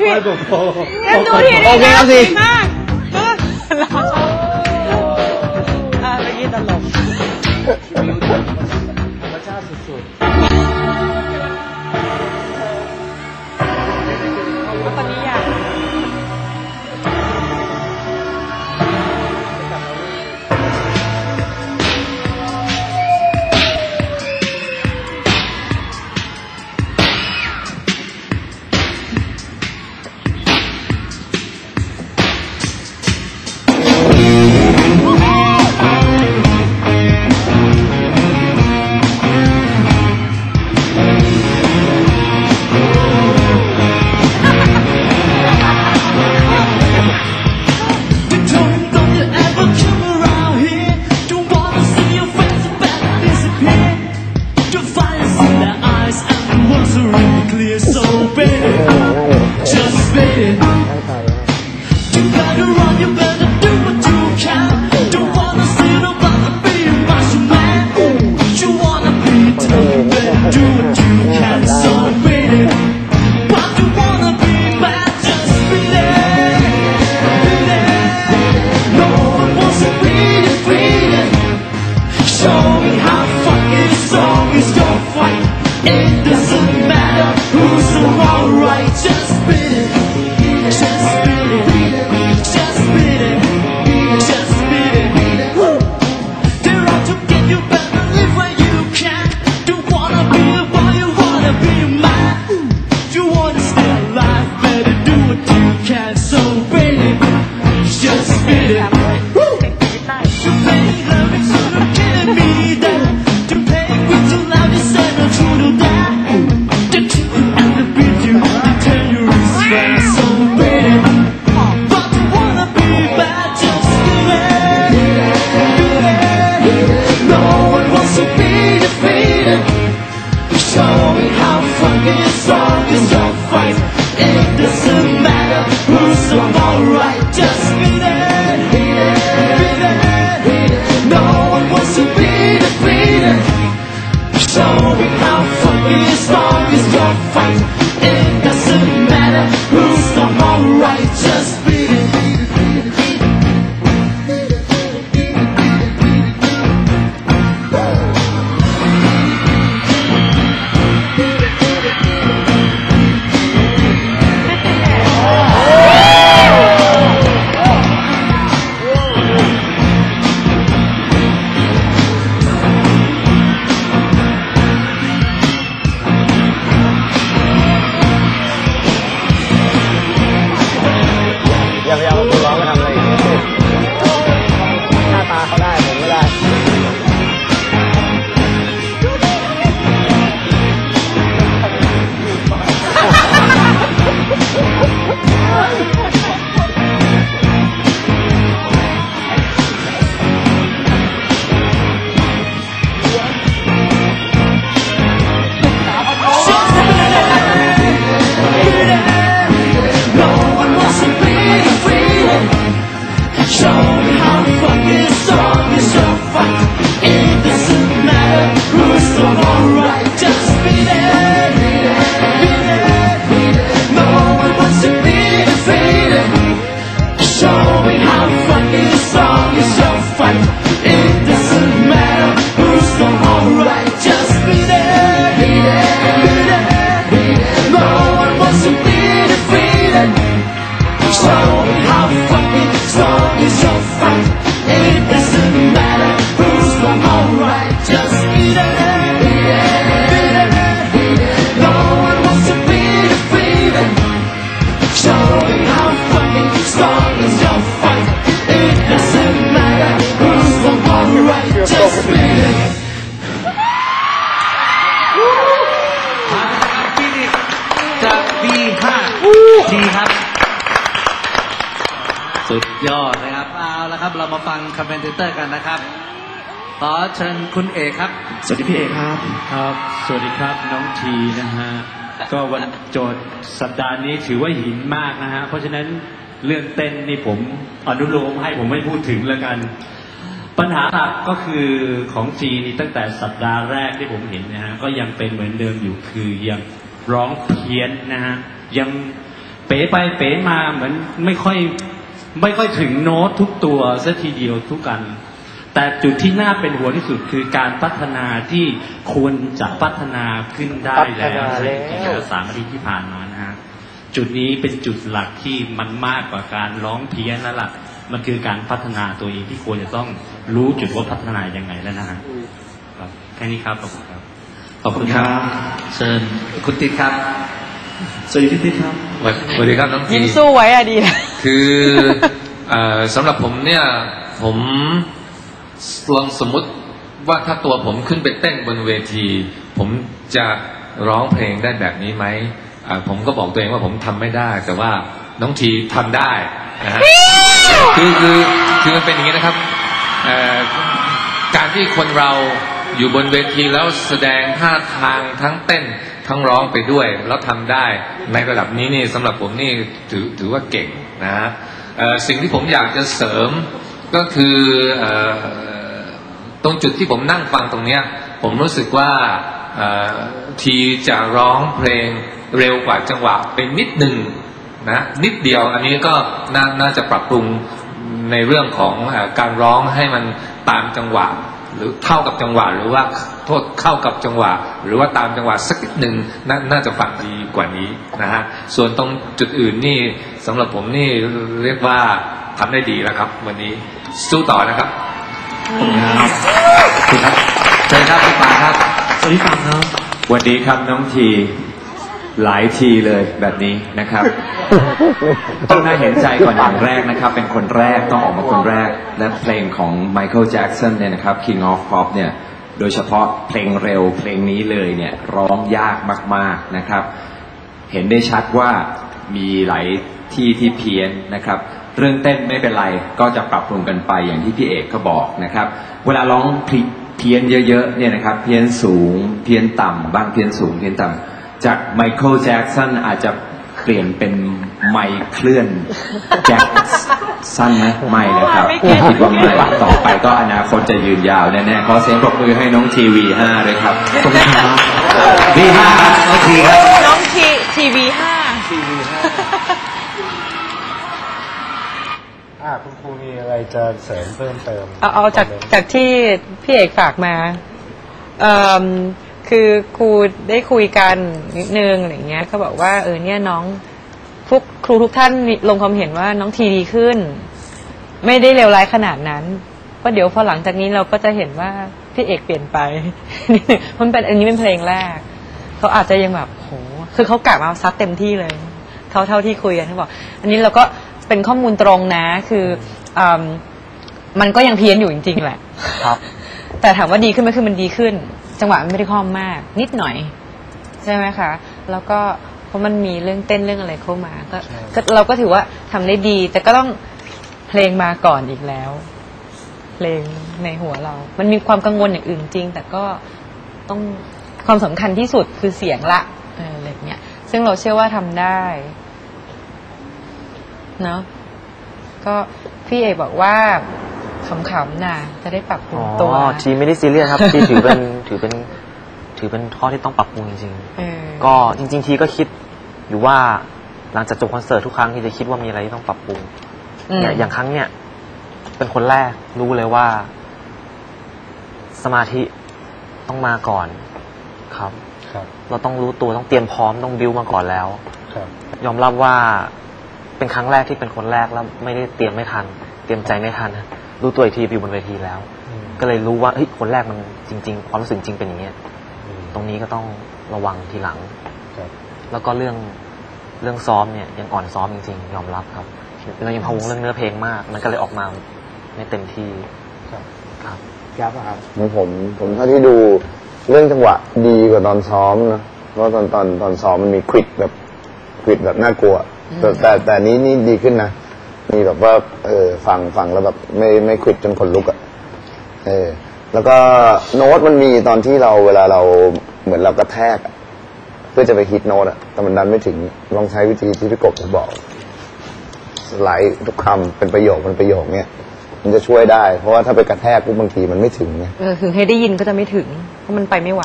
พี่ไม่ผมโอ้เอ็มดูทีโ You better run, you better ดีครับ สุดยอดนะครับเอาละครับ เรามาฟังคอมเมนเตอร์กันนะครับ ขอเชิญคุณเอกครับ สวัสดีพี่เอกครับ ครับ สวัสดีครับน้องทีนะฮะ ก็วันโจทย์สัปดาห์นี้ถือว่าหินมากนะฮะ เพราะฉะนั้นเรื่องเต้นนี่ผมอนุโลมให้ผมไม่พูดถึงแล้วกัน ปัญหาหลักก็คือของจีนี่ตั้งแต่สัปดาห์แรกที่ผมเห็นนะฮะ ก็ยังเป็นเหมือนเดิมอยู่คือยังร้องเพี้ยนนะฮะ ยัง เป๋ไปเป๋มาเหมือนไม่ค่อยไม่ค่อยถึงโน้ตทุกตัวซะทีเดียวทุกกัน แต่จุดที่น่าเป็นห่วงที่สุดคือการพัฒนาที่ควรจะพัฒนาขึ้นได้แล้วพัฒนาแล้วในจริงๆสามอาทิตย์ที่ผ่านมานะฮะจุดนี้เป็นจุดหลักที่มันมากกว่าการร้องเพี้ยนแล้วล่ะมันคือการพัฒนาตัวเองที่ควรจะต้องรู้จุดว่าพัฒนายังไงแล้วนะฮะครับแค่นี้ครับขอบคุณครับขอบคุณครับ เชิญคุณติ๊กครับ สวัสดีพี่ติ๊กครับสวัสดีครับน้องทียิ้มสู้ไว้อะดีนะคือเอ่อสำหรับผมเนี่ย ผมลองสมมติว่าถ้าตัวผมขึ้นไปเต้นบนเวที ผมจะร้องเพลงได้แบบนี้ไหมอ่าผมก็บอกตัวเองว่าผมทำไม่ได้ แต่ว่าน้องทีทำได้นะฮะคือคือคือมันเป็นอย่างนี้นะครับเอ่อการที่คนเราอยู่บนเวทีแล้วแสดงท่าทางทั้งเต้น ทั้งร้องไปด้วยแล้วทำได้ในระดับนี้นี่สำหรับผมนี่ถือถือว่าเก่งนะฮะสิ่งที่ผมอยากจะเสริมก็คืออตรงจุดที่ผมนั่งฟังตรงเนี้ยผมรู้สึกว่าทีจะร้องเพลงเร็วกว่าจังหวะไปนิดหนึ่งนะนิดเดียวอันนี้ก็นน่าจะปรับปรุงในเรื่องของอการร้องให้มันตามจังหวะ หรือเท่ากับจังหวะหรือว่า โทษเข้ากับจังหวะ หรือว่าตามจังหวะสักนิดหนึ่งนาน่าจะฟังดีกว่านี้นะฮะส่วนตรงจุดอื่นนี่สำหรับผมนี่เรียกว่าทำได้ดีแล้วครับ วันนี้สู้ต่อนะครับเชิญครับคุณปาครับสวัสดีครับเนาะสวัสดีครับน้องทีหลายทีเลยแบบนี้นะครับ ต้องน่าเห็นใจก่อนอย่างแรกนะครับ เป็นคนแรกต้องออกมาคนแรกและเพลงของไมเคิลแจ็กสันเนี่ยนะครับ King of Pop เนี่ย โดยเฉพาะเพลงเร็วเพลงนี้เลยเนี่ยร้องยากมากๆนะครับ เห็นได้ชัดว่ามีหลายที่ที่เพี้ยนนะครับ เรื่องเต้นไม่เป็นไรก็จะปรับปรุงกันไปอย่างที่พี่เอกก็บอกนะครับ เวลาร้องเพี้ยนเยอะๆเนี่ยนะครับ เพี้ยนสูงเพี้ยนต่ำบ้างเพี้ยนสูงเพี้ยนต่ำจากไมเคิลแจ็กสันอาจจะเปลี่ยนเป็น ไมค์เคลื่อนแจ็คสันนะไม่นะครับไม่เก็ตคิดว่าไม่ต่อไปก็อนาคตจะยืนยาวแน่ๆขอเสียงปรบมือให้น้องทีวีห้าด้วยครับขอบคุณครับวีห้าน้องทีครับน้องทีทีวีห้าอ่าคุณครูมีอะไรจะเสริมเพิ่มเติมเอาเอาจากจากที่พี่เอกฝากมาเอ่มคือครูได้คุยกันนิดนึงอะไรเงี้ยก็บอกว่าเออเนี่ยน้องทุกค รูทุกท่านลงความเห็นว่าน้องทีดีขึ้น ไม่ได้เลวร้ายขนาดนั้นเพราะเดี๋ยวพอหลังจากนี้เราก็จะเห็นว่าพี่เอกเปลี่ยนไปมันเป็นอันนี้เป็นเพลงแรกเขาอาจจะยังแบบโหคือเขากะมาซัดเต็มที่เลยเท่าเท่าที่คุยกันเขาบอกอันนี้เราก็เป็นข้อมูลตรงนะ คืออมมันก็ยังเพี้ยนอยู่จริงๆแหละครับ แต่ถามว่าดีขึ้นไหมคือมันดีขึ้น จังหวะมันไม่ได้คล่อมมาก นิดหน่อย ใช่ไหมคะ แล้วก็ เพราะมันมีเรื่องเต้นเรื่องอะไรเข้ามาก็ใช่ ก็เราก็ถือว่าทำได้ดี แต่ก็ต้องเพลงมาก่อนอีกแล้ว เพลงในหัวเรา มันมีความกังวลอย่างอื่นจริง แต่ก็ต้องความสำคัญที่สุดคือเสียงละเอออะไรเงี้ยซึ่งเราเชื่อว่าทำได้เนาะก็พี่เอกบอกว่าขำๆน่ะจะได้ปรับปรุงตัวอ๋อทีไม่ได้ซีเรียสครับทีถือเป็นถือเป็นถือเป็นข้อที่ต้องปรับปรุงจริงเออ ๆก็จริง ๆ ทีก็คิด อยู่ว่าหลังจากจบคอนเสิร์ตทุกครั้งที่จะคิดว่ามีอะไรที่ต้องปรับปรุงอืมเนี่ยอย่างครั้งเนี่ย เป็นคนแรกรู้เลยว่า สมาธิต้องมาก่อนครับ ครับ เราต้องรู้ตัวต้องเตรียมพร้อมต้องบิวมาก่อนแล้วครับยอมรับว่าเป็นครั้งแรกที่เป็นคนแรกแล้วไม่ได้เตรียมไม่ทัน เตรียมใจไม่ทันรู้ตัวอีกทีอยู่บนเวทีแล้วอืมก็เลยรู้ว่าเฮ้ยคนแรกมันจริง ๆ ความรู้สึกจริงเป็นอย่างเงี้ยอืมตรงนี้ก็ต้องระวังทีหลังครับ แล้วก็เรื่องเรื่องซ้อมเนี่ยยังอ่อนซ้อมจริงๆ ยอมรับครับเรายังพะวงเรื่องเนื้อเพลงมาก มันก็เลยออกมาไม่เต็มที่ครับครับครับครับของผมผมเท่าที่ดูเรื่องจังหวะดีกว่าตอนซ้อมนะเพราะว่าตอนตอนตอนซ้อมมันมีควิดแบบควิดแบบน่ากลัว แต่แต่แต่นี้นี่ดีขึ้นนะมีแบบว่าเออฟังฟังแล้วแบบไม่ไม่ควิดจนขนลุกอะ่ะเออแล้วก็โน้ตมันมีตอนที่เราเวลาเราเหมือนเรากระแทกอะเพื่อจะไปฮิตโน้ตอะแต่มันดันไม่ถึงลองใช้วิธีที่พี่กบบอกสไลด์ทุกคำเป็นประโยคเป็นประโยคเนี่ยมันจะช่วยได้ เพราะว่าถ้าไปกระแทกปุ๊บบางทีมันไม่ถึงไงเออถึงให้ได้ยินก็จะไม่ถึง เพราะมันไปไม่ไหว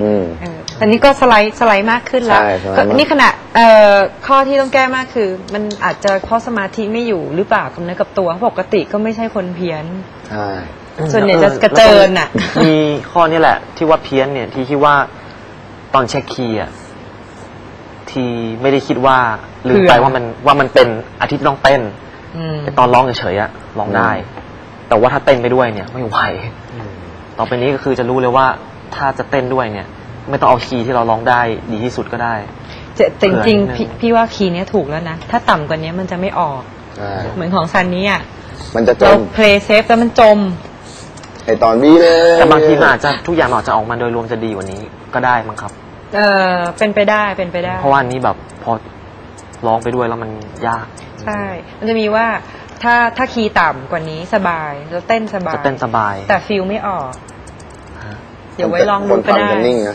อืมเออแต่นี่ก็สไลด์สไลด์มากขึ้นแล้ว ใช่สไลด์ก็มาก นี่ขณะเอ่อข้อที่ต้องแก้มากคือ มันอาจจะข้อสมาธิไม่อยู่หรือเปล่ากับเนื้อกับตัวปกติก็ไม่ใช่คนเพี้ยน ใช่ ส่วนใหญ่จะกระเจินน่ะ มีข้อนี้แหละ ที่ว่าเพี้ยนเนี่ยที่คิดว่าตอนเช็คคีย์อะ ที่ไม่ได้คิดว่าลืมไปเผื่อว่ามันว่ามันเป็นอาทิตย์ต้องเต้นอืมแต่ตอนร้องเฉยๆอะร้องได้ แต่ว่าถ้าเต้นไปด้วยเนี่ย ไม่ไหวต่อไปนี้ก็คือจะรู้เลยว่าถ้าจะเต้นด้วยเนี่ย ไม่ต้องเอาคีย์ที่เราร้องได้ดีที่สุดก็ได้จะจริงๆเผื่อนิดนึงพี่พี่ว่าคีย์เนี้ยถูกแล้วนะ ถ้าต่ำกว่านี้มันจะไม่ออกใช่เหมือนของซันนี้อะมันจะจเรามเพลย์เซฟแล้วมันจมไอตอนบี้เลยแต่บางทีมันอาจจะทุกอย่างมันอาจจะออกมาโดยรวมจะดีกว่านี้ก็ได้มั้งครับ เออเป็นไปได้เป็นไปได้ เพราะว่าอันนี้แบบพอร้องไปด้วยแล้วมันยาก ใช่ มันจะมีว่าถ้าถ้าคีย์ต่ำกว่านี้สบายแล้วเต้นสบายจะเต้นสบาย แต่ฟิลไม่ออกฮะเดี๋ยวไว้ลองคดูนก็ฟังได้จะนิ่งนะ